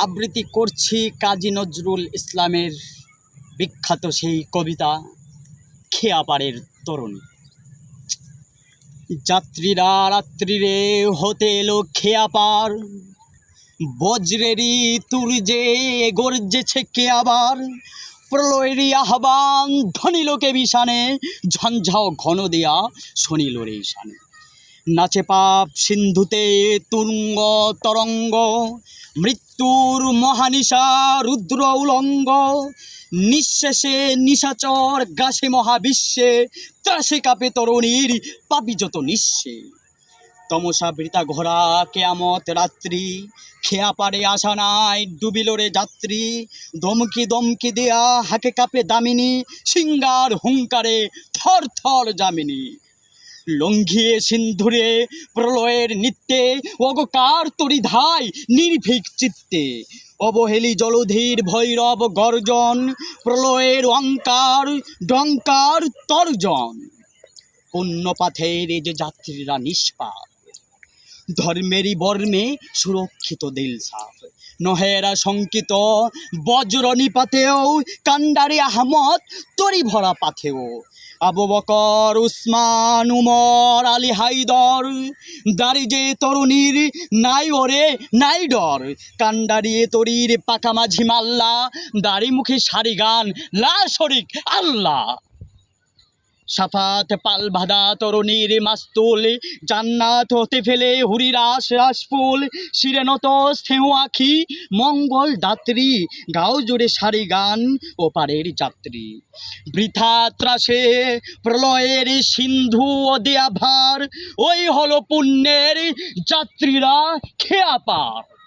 আবৃত্তি করছি কাজী নজরুল ইসলামের বিখ্যাত সেই কবিতা খেয়াপাড়ের তরুণী। যাত্রীরা রাত্রিরে হতে এলো খেয়াপার বজ্রেরই তুর্যে গর্জেছে কে আবার? প্রলয়েরই আহ্বান ধনী লোকে বিষানে, ঝঞ্ঝাও ঘন দেয়া শনিল রে ঈশানে নাচে পাপ, সিন্ধুতে তুঙ্গ তরঙ্গ, মৃত্যুর মহানিশা, রুদ্র উলঙ্গ, নিঃশেষে নিশাচর গাছে মহাবিশ্বে, ত্রাসে কাপে তরুণীর পাপি যত নিঃশে। তমসা বৃতা ঘোড়া, কেয়ামত রাত্রি, খেয়া পারে আসা নাই, ডুবিল রে যাত্রী। দমকি দমকি দেয়া, হাকে কাপে দামিনী, সিঙ্গার হুঙ্কারে থর থর জামিনী লঙ্ঘিয়ে সিন্ধুরে প্রলয়ের নিত্যে, অগকার তরি ধাই নির্ভীক চিত্তে। অবহেলি জলধীর ভৈরব গর্জন, প্রলয়ের অঙ্কার ডঙ্কার তর্জন। পুণ্যপাথের এই যে যাত্রীরা নিষ্পাপ, ধর্মেরই বর্মে সুরক্ষিত দিল সাফ নহেরা শঙ্কিত বজ্র নিপাতেও কান্ডারি আহমদ তরি ভরা পাথেও আবু বকর, উসমান, উমর, আলী হাইদর দাড়ি যে তরুণীর নাই ওরে, নাই ডর। কান্ডারিয়ে তরির, পাকা মাঝি মাল্লা, দাড়ি মুখে সারি গান লা শরিক আল্লাহ। সাফাত পাল ভাদা তরুণীর মাস্তুল, জান্নাত হতে ফেলে হুরিরাস রাসফুল শিরে নত স্নেহ আখি, মঙ্গল দাত্রী, গাও জুড়ে সারি গান ও পারের যাত্রী। বৃথা ত্রাসে প্রলয়ের সিন্ধু ও দেয়া ভার ওই হলো পুণ্যের যাত্রীরা খেয়া পার।